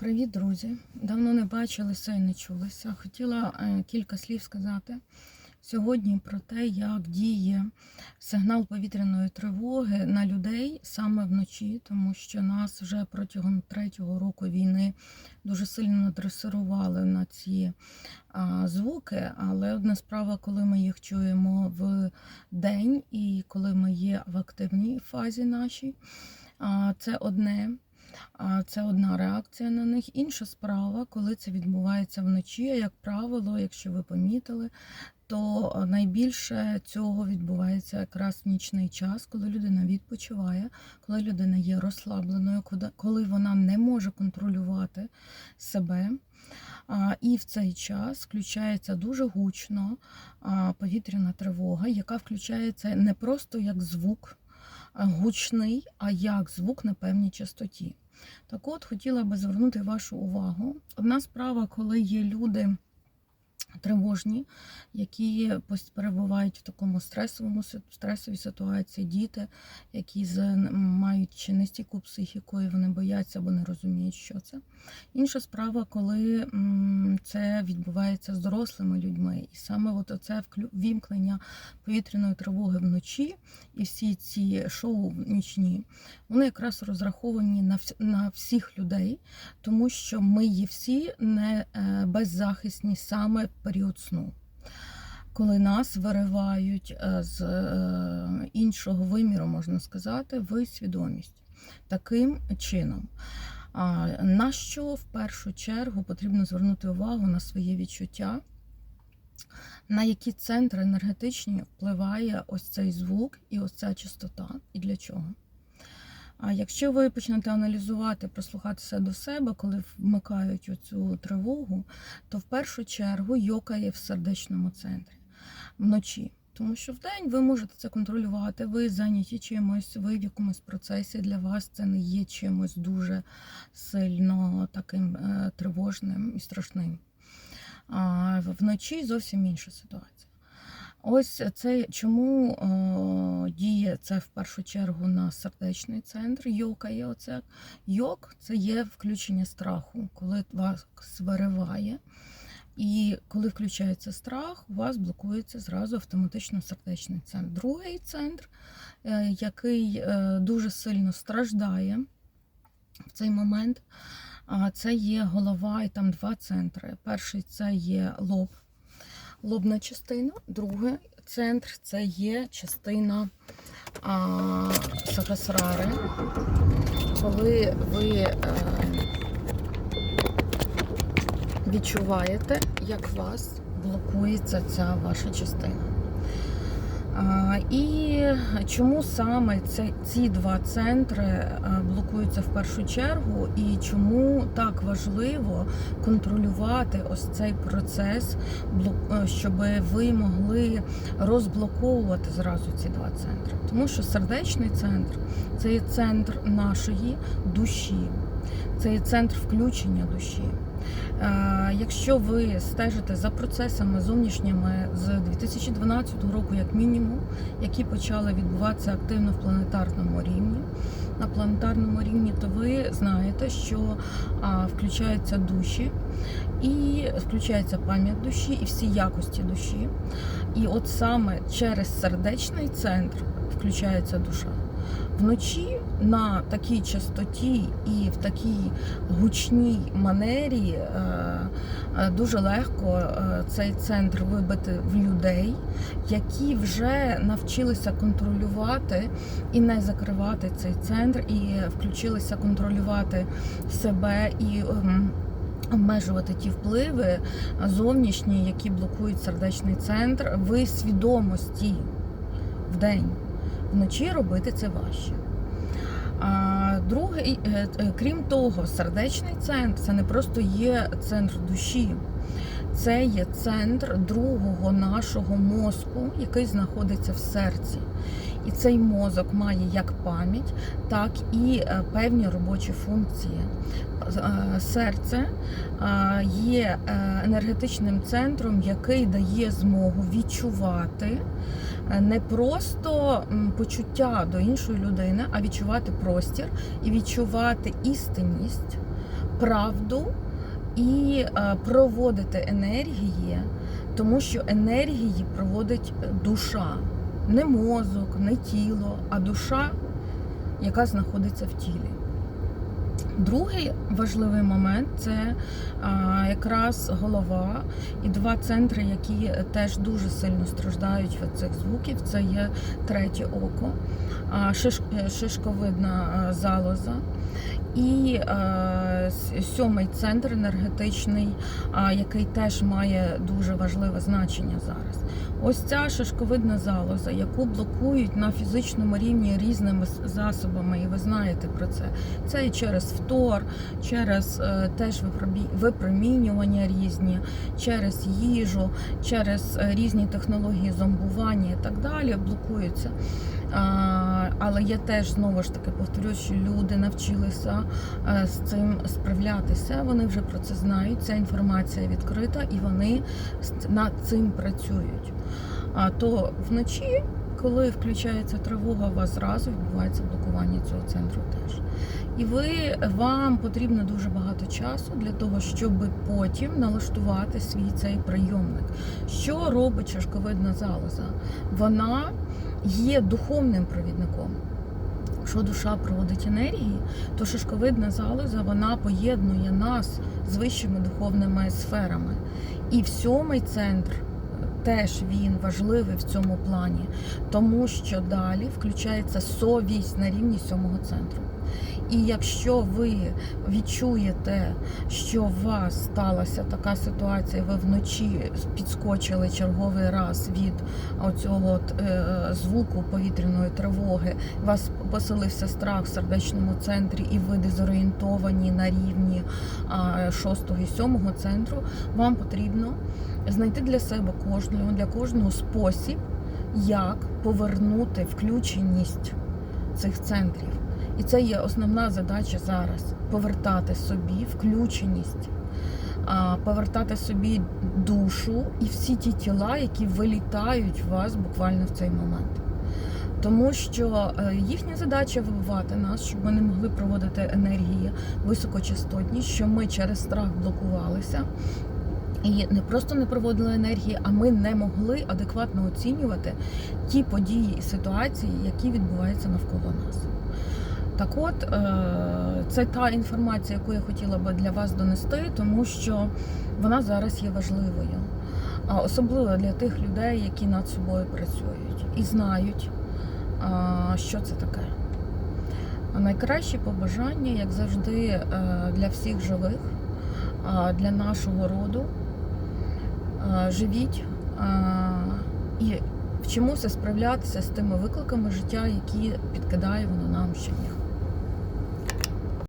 Привіт, друзі! Давно не бачилися і не чулися. Хотіла е, кілька слів сказати сьогодні про те, як діє сигнал повітряної тривоги на людей саме вночі, тому що нас вже протягом третього року війни дуже сильно надресирували на ці звуки. Але одна справа, коли ми їх чуємо в день і коли ми є в активній фазі нашій, це одне. Це одна реакція на них. Інша справа, коли це відбувається вночі. Як правило, якщо ви помітили, то найбільше цього відбувається якраз в нічний час, коли людина відпочиває, коли людина є розслабленою, коли вона не може контролювати себе. І в цей час включається дуже гучно повітряна тривога, яка включається не просто як звук гучний, а як звук на певній частоті. Так от хотіла би звернути вашу увагу. Одна справа, коли є люди. Тривожні, які перебувають в такому стресовому стресовій ситуації, діти, які мають чи нестійку психіку, і вони бояться або не розуміють, що це. Інша справа, коли це відбувається з дорослими людьми, і саме от оце вімкнення повітряної тривоги вночі, і всі ці шоу нічні, вони якраз розраховані на всіх людей, тому що ми є всі не е, беззахисні саме період сну. Коли нас виривають е, з е, іншого виміру, можна сказати, в свідомість. Таким чином, на що в першу чергу потрібно звернути увагу на своє відчуття, на які центри енергетичні впливає ось цей звук і ось ця частота, і для чого. А якщо ви почнете аналізувати, прислухатися до себе, коли вмикають оцю тривогу, то в першу чергу йокає в сердечному центрі вночі. Тому що вдень ви можете це контролювати, ви зайняті чимось, ви в якомусь процесі для вас це не є чимось дуже сильно таким е, тривожним і страшним. А вночі зовсім інша ситуація. Ось це чому о, діє це в першу чергу на сердечний центр. Йока є оце. Йок це є включення страху, коли вас вириває. І коли включається страх, у вас блокується зразу автоматично сердечний центр. Другий центр, е, який е, дуже сильно страждає в цей момент, це є голова і там два центри. Перший це є лоб лобна частина, другий центр це є частина а, сахасрари. Коли ви а, е, відчуваєте, як вас блокується ця ваша частина. І чому саме ці два центри е, блокуються в першу чергу, і чому так важливо контролювати ось цей процес, е, щоб ви могли розблоковувати зразу ці два центри? Тому що сердечний центр це є центр нашої душі, це є центр включення душі. Е, якщо ви стежите за процесами зовнішніми з 2012 року, як мінімум, які почали відбуватися активно в планетарному рівні, на планетарному рівні, то ви знаєте, що включаються душі, і включається пам'ять душі і всі якості душі. І от саме через сердечний центр включається душа. Вночі на такій частоті і в такій гучній манері е, е, дуже легко е, цей центр вибити в людей, які вже навчилися контролювати і не закривати цей центр, і включилися контролювати себе і. Ем, обмежувати ті впливи зовнішні, які блокують сердечний центр, в свідомості в день. Вночі робити це важче. А друге, е, е, крім того, сердечний центр це не просто є центр душі, це є центр другого нашого мозку, який знаходиться в серці. І цей мозок має як пам'ять, так і е, певні робочі функції. Серце є енергетичним центром, який дає змогу відчувати не просто почуття до іншої людини, а відчувати простір і відчувати істинність правду і е, проводити енергії, тому що енергії проводить душа. Не мозок, не тіло, а душа, яка знаходиться в тілі. Другий важливий момент це якраз голова і два центри, які теж дуже сильно страждають від цих звуків. Це є третє око, шишковидна залоза. І сьомий центр енергетичний, який теж має дуже важливе значення зараз. Ось ця шишковидна залоза, яку блокують на фізичному рівні різними засобами, і ви знаєте про це. Це і через втор, через е, теж випромінювання різні, через їжу, через е, різні технології зомбування і так далі, блокуються. Але я теж знову ж таки повторюю, що люди навчилися е, з цим справлятися. Вони вже про це знають. Ця інформація відкрита, і вони над цим працюють. А то вночі, коли включається тривога, у вас зразу відбувається блокування цього центру теж. І ви вам потрібно дуже багато часу для того, щоб потім налаштувати свій цей прийомник. Що робить шишковидна залоза? Вона є духовним провідником. Якщо душа проводить енергії, то шишковидна залоза вона поєднує нас з вищими духовними сферами. І в сьомий центр теж він важливий в цьому плані, тому що далі включається совість на рівні сьомого центру. І якщо ви відчуєте, що у вас сталася така ситуація, ви вночі підскочили черговий раз від оцього е, звуку повітряної тривоги, у вас поселився страх в сердечному центрі, і ви дезорієнтовані на рівні а, шостого і сьомого центру, вам потрібно знайти для себе кожного, для кожного спосіб, як повернути включеність цих центрів. І це є основна задача зараз повертати собі включеність, повертати собі душу і всі ті тіла, які вилітають в вас буквально в цей момент. Тому що е, їхня задача вибивати нас, щоб ми не могли проводити енергії високочастотні, що ми через страх блокувалися. І не просто не проводили енергії, а ми не могли адекватно оцінювати ті події і ситуації, які відбуваються навколо нас. Так от, е, це та інформація, яку я хотіла би для вас донести, тому що вона зараз є важливою. Особливо для тих людей, які над собою працюють і знають, що це таке. Найкращі побажання, як завжди, е, для всіх живих, для нашого роду. Е, Живіть і вчимося справлятися з тими викликами життя, які підкидає воно нам щодня.